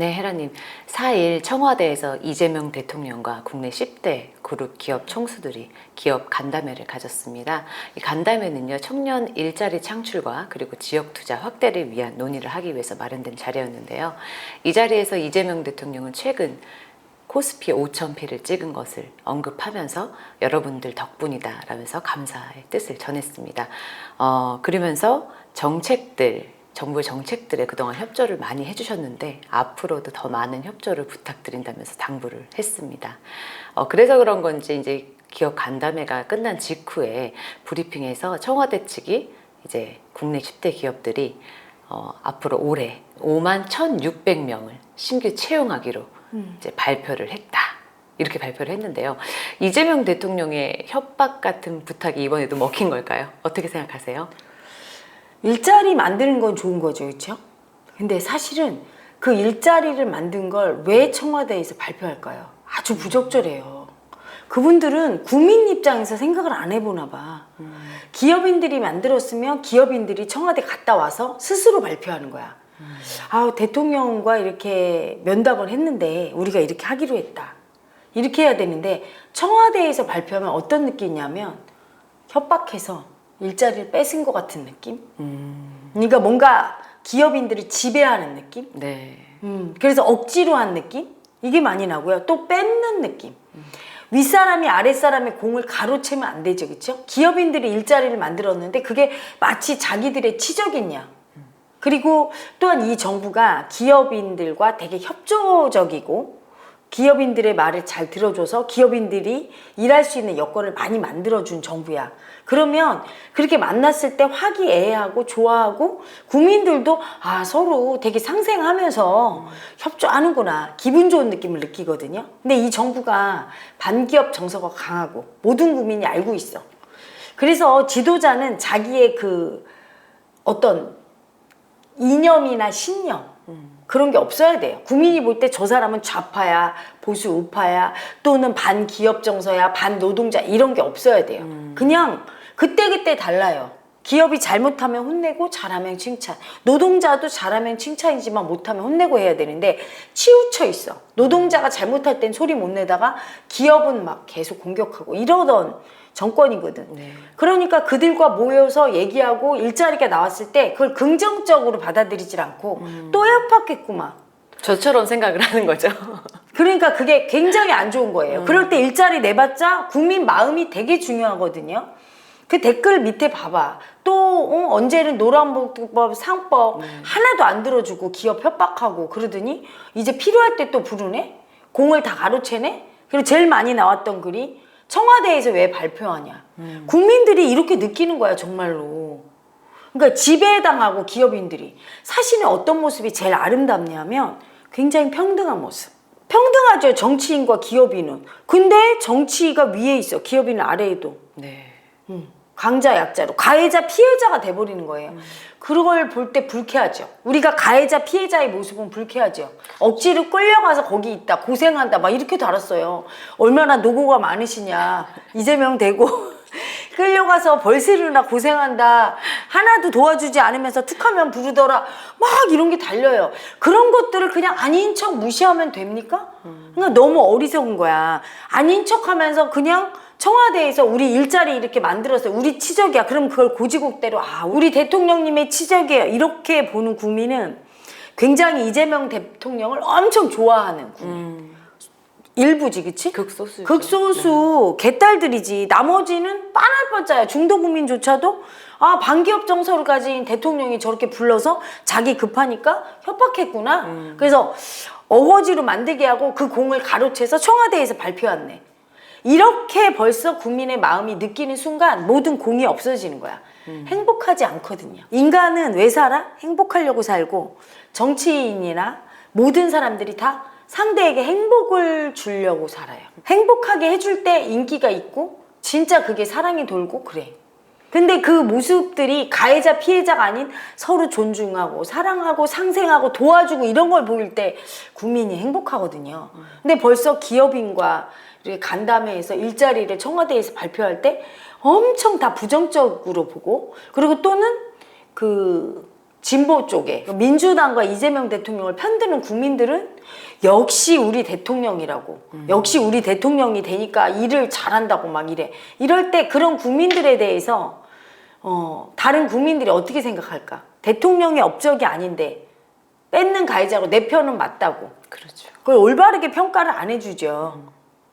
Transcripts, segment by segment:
네, 헤라님. 4일 청와대에서 이재명 대통령과 국내 10대 그룹 기업 총수들이 기업 간담회를 가졌습니다. 이 간담회는요, 청년 일자리 창출과 그리고 지역 투자 확대를 위한 논의를 하기 위해서 마련된 자리였는데요. 이 자리에서 이재명 대통령은 최근 코스피 5,000피를 찍은 것을 언급하면서 여러분들 덕분이다 라면서 감사의 뜻을 전했습니다. 어, 그러면서 정책들, 정부의 정책들에 그동안 협조를 많이 해주셨는데 앞으로도 더 많은 협조를 부탁드린다면서 당부를 했습니다. 어, 그래서 그런 건지 이제 기업 간담회가 끝난 직후에 브리핑에서 청와대 측이 이제 국내 10대 기업들이 어, 앞으로 올해 5만 1,600명을 신규 채용하기로 이제 발표를 했다. 이렇게 발표를 했는데요. 이재명 대통령의 협박 같은 부탁이 이번에도 먹힌 걸까요? 어떻게 생각하세요? 일자리 만드는 건 좋은 거죠, 그렇죠? 근데 사실은 그 일자리를 만든 걸 왜 청와대에서 발표할까요? 아주 부적절해요. 그분들은 국민 입장에서 생각을 안 해보나 봐. 기업인들이 만들었으면 기업인들이 청와대 갔다 와서 스스로 발표하는 거야. 아, 대통령과 이렇게 면담을 했는데 우리가 이렇게 하기로 했다. 이렇게 해야 되는데 청와대에서 발표하면 어떤 느낌이냐면 협박해서 일자리를 뺏은 것 같은 느낌? 그러니까 뭔가 기업인들을 지배하는 느낌? 네. 음, 그래서 억지로 한 느낌? 이게 많이 나고요. 또 뺏는 느낌. 윗사람이 아랫사람의 공을 가로채면 안 되죠. 그쵸? 기업인들이 일자리를 만들었는데 그게 마치 자기들의 치적이냐. 그리고 또한 이 정부가 기업인들과 되게 협조적이고 기업인들의 말을 잘 들어줘서 기업인들이 일할 수 있는 여건을 많이 만들어준 정부야. 그러면 그렇게 만났을 때 화기애애하고 좋아하고 국민들도 아 서로 되게 상생하면서 협조하는구나 기분 좋은 느낌을 느끼거든요. 근데 이 정부가 반기업 정서가 강하고 모든 국민이 알고 있어. 그래서 지도자는 자기의 그 어떤 이념이나 신념 그런 게 없어야 돼요. 국민이 볼 때 저 사람은 좌파야, 보수 우파야, 또는 반기업 정서야, 반노동자 이런 게 없어야 돼요. 그냥 그때그때 달라요. 기업이 잘못하면 혼내고 잘하면 칭찬. 노동자도 잘하면 칭찬이지만 못하면 혼내고 해야 되는데 치우쳐 있어. 노동자가 잘못할 땐 소리 못 내다가 기업은 막 계속 공격하고 이러던 정권이거든. 네. 그러니까 그들과 모여서 얘기하고 일자리가 나왔을 때 그걸 긍정적으로 받아들이질 않고 또 협박했구만. 저처럼 생각을 하는 거죠. 그러니까 그게 굉장히 안 좋은 거예요. 그럴 때 일자리 내봤자 국민 마음이 되게 중요하거든요. 그 댓글 밑에 봐봐. 또 어, 언제는 노란복법 상법 하나도 안 들어주고 기업 협박하고 그러더니 이제 필요할 때 또 부르네? 공을 다 가로채네? 그리고 제일 많이 나왔던 글이 청와대에서 왜 발표하냐? 국민들이 이렇게 느끼는 거야 정말로. 그러니까 지배당하고 기업인들이 사실은 어떤 모습이 제일 아름답냐면 굉장히 평등한 모습. 평등하죠 정치인과 기업인은. 근데 정치가 위에 있어 기업인은 아래에도. 네. 강자 약자로 가해자 피해자가 돼버리는 거예요. 그걸 볼 때 불쾌하죠. 우리가 가해자 피해자의 모습은 불쾌하죠. 억지로 끌려가서 거기 있다 고생한다 막 이렇게 달았어요. 얼마나 노고가 많으시냐 이재명 되고 끌려가서 벌스르나 고생한다 하나도 도와주지 않으면서 툭하면 부르더라 막 이런 게 달려요. 그런 것들을 그냥 아닌 척 무시하면 됩니까? 그러니까 너무 어리석은 거야. 아닌 척하면서 그냥 청와대에서 우리 일자리 이렇게 만들었어요. 우리 치적이야. 그럼 그걸 고지국대로 아 우리 대통령님의 치적이에요. 이렇게 보는 국민은 굉장히 이재명 대통령을 엄청 좋아하는 국민. 일부지, 그치? 극소수죠. 극소수 개딸들이지. 나머지는 빤할 뻔짜야. 중도 국민조차도 아 반기업 정서를 가진 대통령이 저렇게 불러서 자기 급하니까 협박했구나. 그래서 어거지로 만들게 하고 그 공을 가로채서 청와대에서 발표했네. 이렇게 벌써 국민의 마음이 느끼는 순간 모든 공이 없어지는 거야. 행복하지 않거든요. 인간은 왜 살아? 행복하려고 살고 정치인이나 모든 사람들이 다 상대에게 행복을 주려고 살아요. 행복하게 해줄 때 인기가 있고 진짜 그게 사랑이 돌고 그래. 근데 그 모습들이 가해자 피해자가 아닌 서로 존중하고 사랑하고 상생하고 도와주고 이런 걸 보일 때 국민이 행복하거든요. 근데 벌써 기업인과 간담회에서 일자리를 청와대에서 발표할 때 엄청 다 부정적으로 보고 그리고 또는 그 진보 쪽에 민주당과 이재명 대통령을 편드는 국민들은 역시 우리 대통령이라고 역시 우리 대통령이 되니까 일을 잘한다고 막 이래 이럴 때 그런 국민들에 대해서 어, 다른 국민들이 어떻게 생각할까 대통령의 업적이 아닌데 뺏는 가해자고 내 편은 맞다고 그렇죠. 그걸 올바르게 평가를 안 해주죠.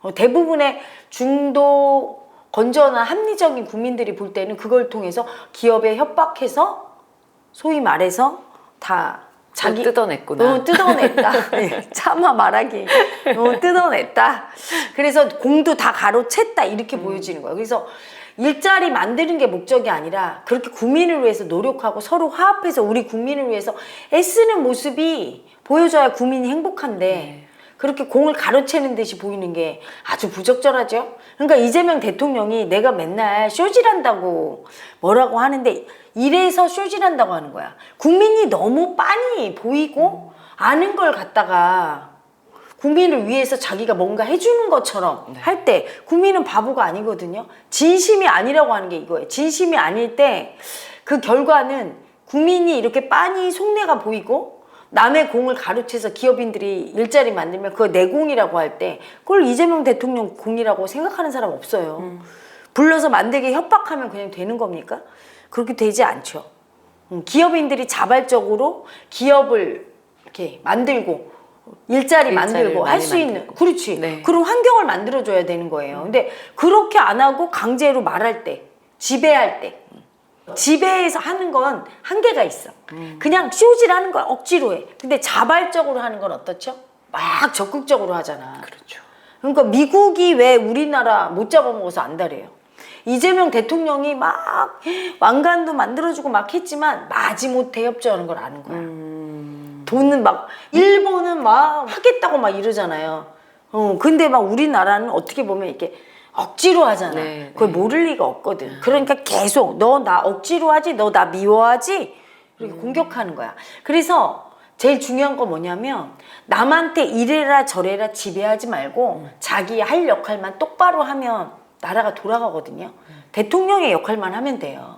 어, 대부분의 중도 건전한 합리적인 국민들이 볼 때는 그걸 통해서 기업에 협박해서 소위 말해서 다 자기 자기 뜯어냈구나. 어, 뜯어냈다. 예, 차마 말하기. 어, 뜯어냈다. 그래서 공도 다 가로챘다. 이렇게 보여지는 거예요. 그래서 일자리 만드는 게 목적이 아니라 그렇게 국민을 위해서 노력하고 서로 화합해서 우리 국민을 위해서 애쓰는 모습이 보여줘야 국민이 행복한데 그렇게 공을 가로채는 듯이 보이는 게 아주 부적절하죠. 그러니까 이재명 대통령이 내가 맨날 쇼질한다고 뭐라고 하는데 이래서 쇼질한다고 하는 거야. 국민이 너무 빤히 보이고 아는 걸 갖다가 국민을 위해서 자기가 뭔가 해주는 것처럼 할때 국민은 바보가 아니거든요. 진심이 아니라고 하는 게 이거예요. 진심이 아닐 때 그 결과는 국민이 이렇게 빤히 속내가 보이고 남의 공을 가로채서 기업인들이 일자리 만들면 그거 내 공이라고 할 때 그걸 이재명 대통령 공이라고 생각하는 사람 없어요. 불러서 만들게 협박하면 그냥 되는 겁니까? 그렇게 되지 않죠. 음, 기업인들이 자발적으로 기업을 이렇게 만들고 일자리 만들고 할 수 있는. 그렇지 네. 그런 환경을 만들어 줘야 되는 거예요. 근데 그렇게 안 하고 강제로 말할 때 지배할 때 지배해서 하는 건 한계가 있어. 그냥 쇼질하는 건 억지로 해. 근데 자발적으로 하는 건 어떻죠? 막 적극적으로 하잖아. 그렇죠. 그러니까 미국이 왜 우리나라 못 잡아먹어서 안달해요. 이재명 대통령이 막 왕관도 만들어주고 막 했지만 마지못해 협조하는 걸 아는 거야. 돈은 막 일본은 막 하겠다고 막 이러잖아요. 어 근데 막 우리나라는 어떻게 보면 이렇게 억지로 하잖아. 네, 그걸 모를 리가 없거든. 그러니까 계속 너 나 억지로 하지, 너 나 미워하지 이렇게 공격하는 거야. 그래서 제일 중요한 건 뭐냐면 남한테 이래라 저래라 지배하지 말고 자기 할 역할만 똑바로 하면 나라가 돌아가거든요. 대통령의 역할만 하면 돼요.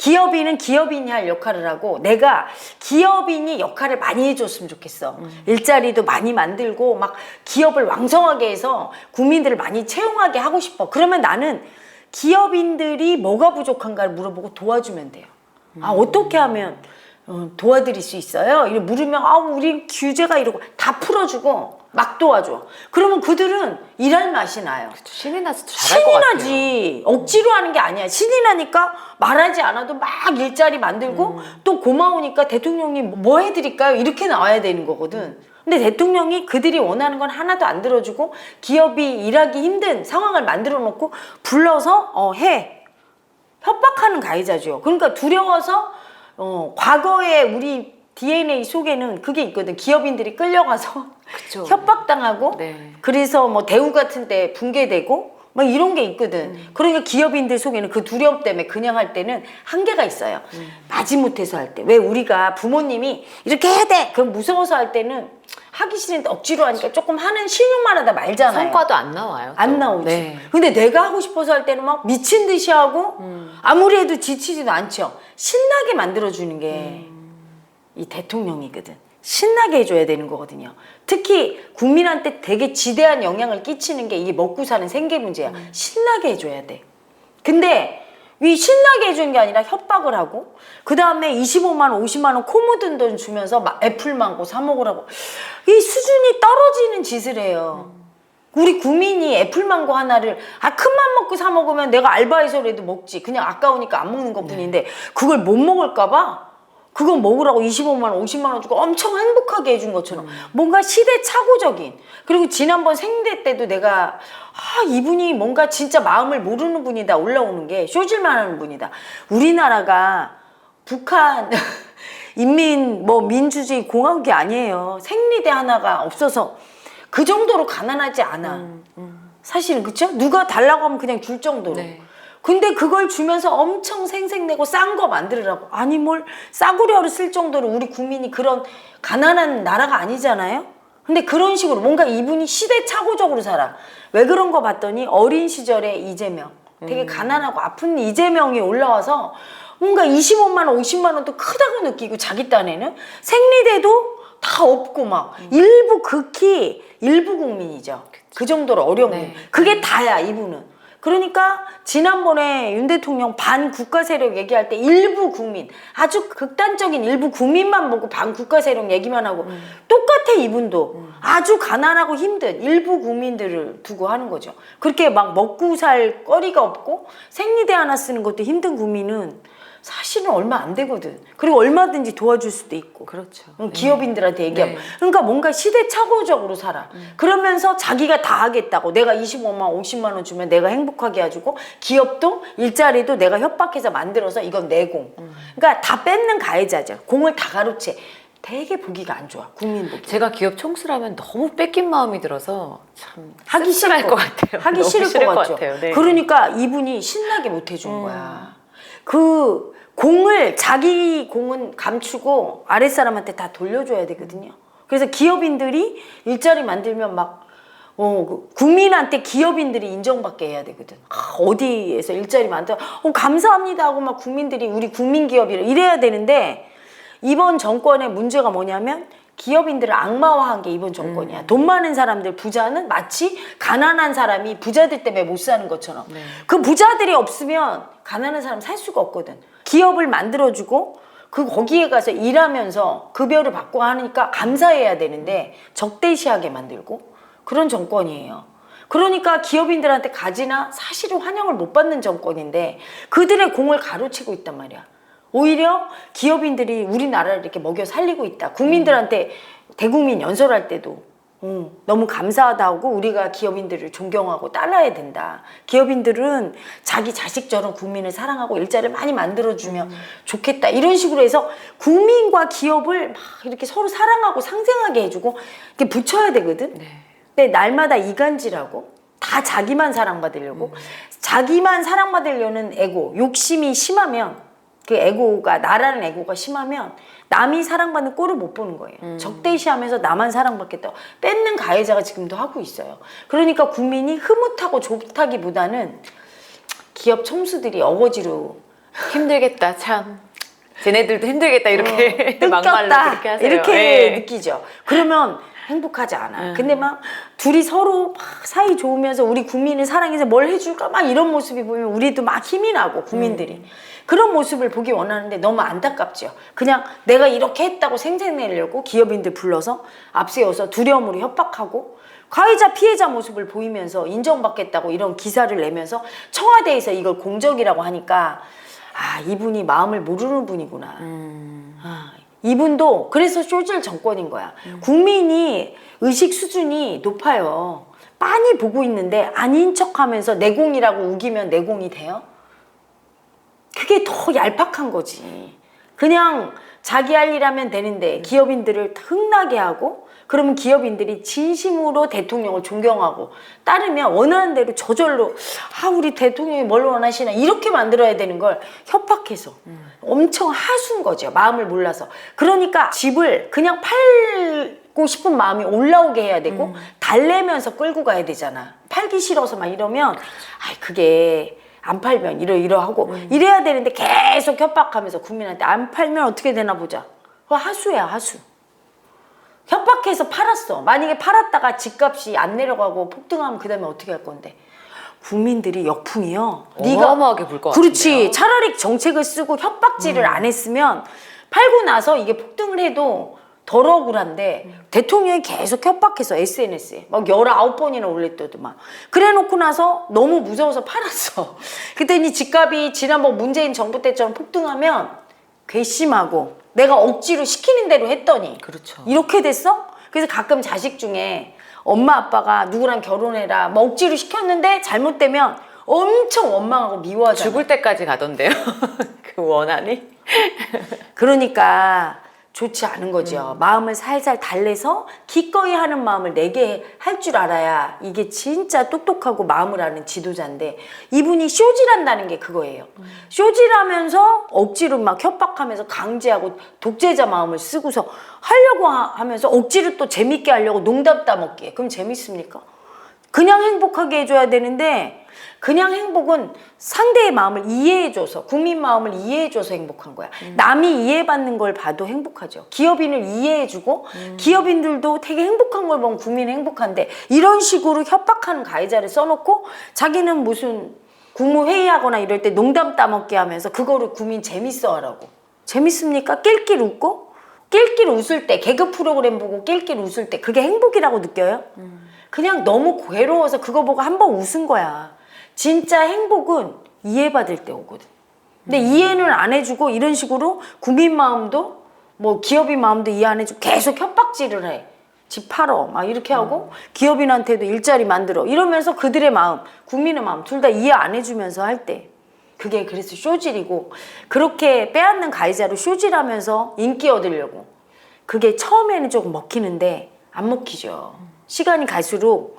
기업인은 기업인이 할 역할을 하고 내가 기업인이 역할을 많이 해줬으면 좋겠어. 일자리도 많이 만들고 막 기업을 왕성하게 해서 국민들을 많이 채용하게 하고 싶어. 그러면 나는 기업인들이 뭐가 부족한가를 물어보고 도와주면 돼요. 아 어떻게 하면 어, 도와드릴 수 있어요? 이렇게 물으면 아 우리 규제가 이러고 다 풀어주고 막 도와줘. 그러면 그들은 일할 맛이 나요. 신이 나서 잘할 것 신이 같아요. 나지. 억지로 하는 게 아니야. 신이 나니까 말하지 않아도 막 일자리 만들고 음. 또 고마우니까 대통령님 뭐 해드릴까요? 이렇게 나와야 되는 거거든. 근데 대통령이 그들이 원하는 건 하나도 안 들어주고 기업이 일하기 힘든 상황을 만들어 놓고 불러서 어, 해. 협박하는 가해자죠. 그러니까 두려워서 어, 과거에 우리 DNA 속에는 그게 있거든. 기업인들이 끌려가서 그쵸. 협박당하고 네. 그래서 뭐 대우 같은 데 붕괴되고 막 이런 게 있거든. 그러니까 기업인들 속에는 그 두려움 때문에 그냥 할 때는 한계가 있어요. 마지못해서 할 때. 왜 우리가 부모님이 이렇게 해야 돼! 그럼 무서워서 할 때는 하기 싫은데 억지로 하니까 조금 하는 신용만 하다 말잖아요. 성과도 안 나와요. 또. 안 나오지. 네. 근데 내가 하고 싶어서 할 때는 막 미친 듯이 하고 아무리 해도 지치지도 않죠. 신나게 만들어주는 게 이 대통령이거든. 신나게 해줘야 되는 거거든요. 특히 국민한테 되게 지대한 영향을 끼치는 게 이게 먹고 사는 생계 문제야. 신나게 해줘야 돼. 근데 이 신나게 해주는 게 아니라 협박을 하고 그 다음에 25만 원, 50만 원 코 묻은 돈 주면서 막 애플 망고 사 먹으라고. 이 수준이 떨어지는 짓을 해요. 우리 국민이 애플 망고 하나를 아 큰맘 먹고 사 먹으면 내가 알바해서라도 먹지. 그냥 아까우니까 안 먹는 것 뿐인데 그걸 못 먹을까 봐 그거 먹으라고 25만 원, 50만 원 주고 엄청 행복하게 해준 것처럼 뭔가 시대착오적인 그리고 지난번 생대 때도 내가 아 이분이 뭔가 진짜 마음을 모르는 분이다 올라오는 게 쇼질만 하는 분이다. 우리나라가 북한 인민 뭐 민주주의 공화국이 아니에요. 생리대 하나가 없어서 그 정도로 가난하지 않아. 사실은 그쵸? 누가 달라고 하면 그냥 줄 정도로. 네. 근데 그걸 주면서 엄청 생색내고 싼 거 만들으라고 아니 뭘 싸구려를 쓸 정도로 우리 국민이 그런 가난한 나라가 아니잖아요 근데 그런 식으로 뭔가 이분이 시대착오적으로 살아 왜 그런 거 봤더니 어린 시절에 이재명 되게 가난하고 아픈 이재명이 올라와서 뭔가 25만 원, 50만 원도 크다고 느끼고 자기 딴에는 생리대도 다 없고 막 일부 극히 일부 국민이죠. 그 정도로 어려운 네. 분. 그게 다야 이분은. 그러니까 지난번에 윤 대통령 반 국가 세력 얘기할 때 일부 국민 아주 극단적인 일부 국민만 보고 반 국가 세력 얘기만 하고 똑같아 이분도. 아주 가난하고 힘든 일부 국민들을 두고 하는 거죠. 그렇게 막 먹고 살 거리가 없고 생리대 하나 쓰는 것도 힘든 국민은 사실은 얼마 안 되거든. 그리고 얼마든지 도와줄 수도 있고. 그렇죠. 응, 기업인들한테 얘기하면 네. 그러니까 뭔가 시대착오적으로 살아 그러면서 자기가 다 하겠다고 내가 25만 50만 원 주면 내가 행복하게 해주고 기업도 일자리도 내가 협박해서 만들어서 이건 내공 그러니까 다 뺏는 가해자죠 공을 다 가로채 되게 보기가 안 좋아 국민 보기 제가 기업 총수라면 너무 뺏긴 마음이 들어서 참 하기 싫을 것 같아요. 하기 싫을 것 같죠. 같아요. 네. 그러니까 이분이 신나게 못 해준 음. 거야. 그 공을 자기 공은 감추고 아랫사람한테 다 돌려줘야 되거든요. 그래서 기업인들이 일자리 만들면 막 어, 그 국민한테 기업인들이 인정받게 해야 되거든. 아, 어디에서 일자리 만들어, 어, 감사합니다 하고 막 국민들이 우리 국민 기업이래 이래야 되는데 이번 정권의 문제가 뭐냐면 기업인들을 악마화한 게 이번 정권이야. 돈 많은 사람들 부자는 마치 가난한 사람이 부자들 때문에 못 사는 것처럼. 네. 그 부자들이 없으면 가난한 사람 살 수가 없거든. 기업을 만들어주고 그 거기에 가서 일하면서 급여를 받고 하니까 감사해야 되는데 적대시하게 만들고 그런 정권이에요. 그러니까 기업인들한테 가지나 사실은 환영을 못 받는 정권인데 그들의 공을 가로채고 있단 말이야. 오히려 기업인들이 우리나라를 이렇게 먹여 살리고 있다. 국민들한테 대국민 연설할 때도 음, 너무 감사하다고 우리가 기업인들을 존경하고 따라야 된다. 기업인들은 자기 자식처럼 국민을 사랑하고 일자리를 많이 만들어주면 좋겠다. 이런 식으로 해서 국민과 기업을 막 이렇게 서로 사랑하고 상생하게 해주고 이렇게 붙여야 되거든. 네. 근데 날마다 이간질하고 다 자기만 사랑받으려고 자기만 사랑받으려는 에고 욕심이 심하면 그 에고가 나라는 에고가 심하면 남이 사랑받는 꼴을 못 보는 거예요. 적대시하면서 나만 사랑받겠다 뺏는 가해자가 지금도 하고 있어요. 그러니까 국민이 흐뭇하고 좋다기보다는 기업 총수들이 어거지로 힘들겠다 참. 쟤네들도 힘들겠다 이렇게 막말로 뜯겼다 그렇게 하세요. 이렇게 네. 느끼죠. 그러면 행복하지 않아. 음. 근데 막 둘이 서로 막 사이 좋으면서 우리 국민을 사랑해서 뭘 해줄까 막 이런 모습이 보면 우리도 막 힘이 나고 국민들이 음. 그런 모습을 보기 원하는데 너무 안타깝죠. 그냥 내가 이렇게 했다고 생색내려고 기업인들 불러서 앞세워서 두려움으로 협박하고 가해자 피해자 모습을 보이면서 인정받겠다고 이런 기사를 내면서 청와대에서 이걸 공적이라고 하니까 아 이분이 마음을 모르는 분이구나. 아, 이분도 그래서 쇼질 정권인 거야. 국민이 의식 수준이 높아요. 빤히 보고 있는데 아닌 척하면서 내공이라고 우기면 내공이 돼요? 그게 더 얄팍한 거지. 그냥 자기 할 일 하면 되는데 기업인들을 흥나게 하고 그러면 기업인들이 진심으로 대통령을 존경하고 따르면 원하는 대로 저절로 아 우리 대통령이 뭘 원하시나 이렇게 만들어야 되는 걸 협박해서 엄청 하수인 거죠 마음을 몰라서. 그러니까 집을 그냥 팔고 싶은 마음이 올라오게 해야 되고 달래면서 끌고 가야 되잖아. 팔기 싫어서 막 이러면 아 그게 안 팔면 이러 이러 하고 이래야 되는데 계속 협박하면서 국민한테 안 팔면 어떻게 되나 보자. 그거 하수야 하수 협박해서 팔았어. 만약에 팔았다가 집값이 안 내려가고 폭등하면 그 다음에 어떻게 할 건데? 국민들이 역풍이요. 어마어마하게 불것 그렇지. 같은데요. 음. 차라리 정책을 쓰고 협박질을 안 했으면 팔고 나서 이게 폭등을 해도 덜 억울한데 음. 대통령이 계속 협박해서 SNS에 막 19번이나 올렸더만 그래 놓고 나서 너무 무서워서 팔았어 그랬더니 집값이 지난번 문재인 정부 때처럼 폭등하면 괘씸하고 내가 억지로 시키는 대로 했더니 그렇죠. 이렇게 됐어? 그래서 가끔 자식 중에 엄마 아빠가 누구랑 결혼해라 뭐 억지로 시켰는데 잘못되면 엄청 원망하고 미워하잖아 죽을 때까지 가던데요. 그 원한이. 그러니까 좋지 않은 거죠. 음. 마음을 살살 달래서 기꺼이 하는 마음을 내게 할 줄 알아야 이게 진짜 똑똑하고 마음을 아는 지도자인데 이분이 쇼질한다는 게 그거예요. 음. 쇼질하면서 억지로 막 협박하면서 강제하고 독재자 마음을 쓰고서 하려고 하- 하면서 억지로 또 재밌게 하려고 농담 따먹기에 그럼 재밌습니까? 그냥 행복하게 해줘야 되는데 그냥 행복은 상대의 마음을 이해해줘서 국민 마음을 이해해줘서 행복한 거야. 남이 이해받는 걸 봐도 행복하죠. 기업인을 이해해주고 기업인들도 되게 행복한 걸 보면 국민이 행복한데 이런 식으로 협박하는 가해자를 써놓고 자기는 무슨 국무회의하거나 이럴 때 농담 따먹게 하면서 그거를 국민 재밌어 하라고. 재밌습니까? 낄낄 웃고? 낄낄 웃을 때 개그 프로그램 보고 낄낄 웃을 때 그게 행복이라고 느껴요? 그냥 너무 괴로워서 그거 보고 한 번 웃은 거야. 진짜 행복은 이해받을 때 오거든. 근데 이해는 안 해주고 이런 식으로 국민 마음도 뭐 기업인 마음도 이해 안 해주고 계속 협박질을 해. 집 팔어 막 이렇게 하고 기업인한테도 일자리 만들어 이러면서 그들의 마음 국민의 마음 둘 다 이해 안 해주면서 할 때 그게 그래서 쇼질이고 그렇게 빼앗는 가해자로 쇼질하면서 인기 얻으려고 그게 처음에는 조금 먹히는데 안 먹히죠. 시간이 갈수록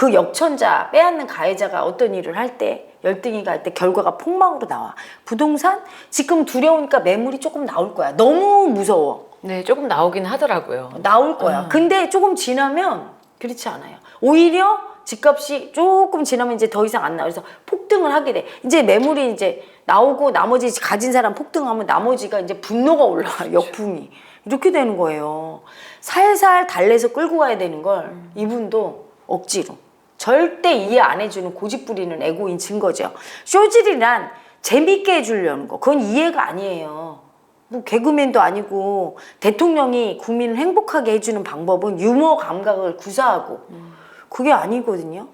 그 역천자 빼앗는 가해자가 어떤 일을 할 때 열등이가 할 때 결과가 폭망으로 나와. 부동산 지금 두려우니까 매물이 조금 나올 거야. 너무 무서워. 네, 조금 나오긴 하더라고요. 나올 거야. 근데 조금 지나면 그렇지 않아요. 오히려 집값이 조금 지나면 이제 더 이상 안 나와. 그래서 폭등을 하게 돼. 이제 매물이 이제 나오고 나머지 가진 사람 폭등하면 나머지가 이제 분노가 올라와. 역풍이. 이렇게 되는 거예요. 살살 달래서 끌고 가야 되는 걸 이분도 억지로. 절대 이해 안 해주는 고집 부리는 에고인 증거죠. 쇼질이란 재밌게 해주려는 거. 그건 이해가 아니에요. 뭐 개그맨도 아니고 대통령이 국민을 행복하게 해주는 방법은 유머 감각을 구사하고 그게 아니거든요.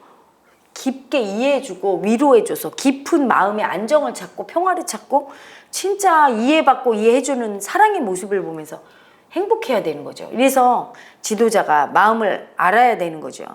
깊게 이해해주고 위로해줘서 깊은 마음의 안정을 찾고 평화를 찾고 진짜 이해받고 이해해주는 사랑의 모습을 보면서 행복해야 되는 거죠. 그래서 지도자가 마음을 알아야 되는 거죠.